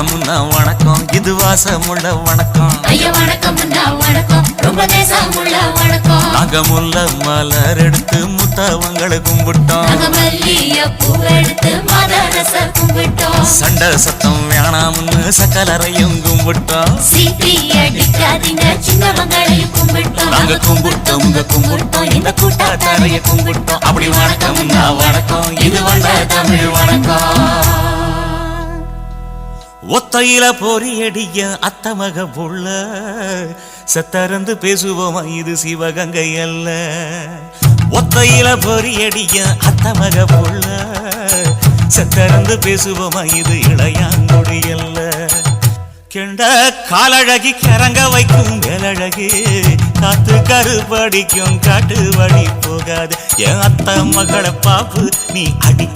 வணக்கம் வணக்கம். இது வாசமுள்ள வணக்கம். முல்ல மலர் எடுத்து முத்தவங்களை கும்பிட்டோம். சண்டை சத்தம் வேணாம்னு சக்கலரையும் கும்பிட்டோம். நாங்க கும்பிட்டோம் உங்க கும்பிட்டோம். இந்த கூட்டாத்தாரைய கும்பிட்டோம். அப்படி வணக்கம் வணக்கம். இது வந்த தமிழ் வணக்கம். ஒத்தையில பொறியடிய அத்தமக புள்ள செத்தறந்து பேசுவோமா இது சிவகங்கை அல்ல. ஒத்தையில பொறியடிய அத்தமக புள்ள செத்தறந்து பேசுவோமா இது இளையாங்குடி அல்ல. கெண்ட காலழகி கிறங்க வைக்கும் வேலழகு காத்து கருப்படிக்கும் காட்டு வழி போகாது. என் அத்த மகளை பாப்பு நீ அடி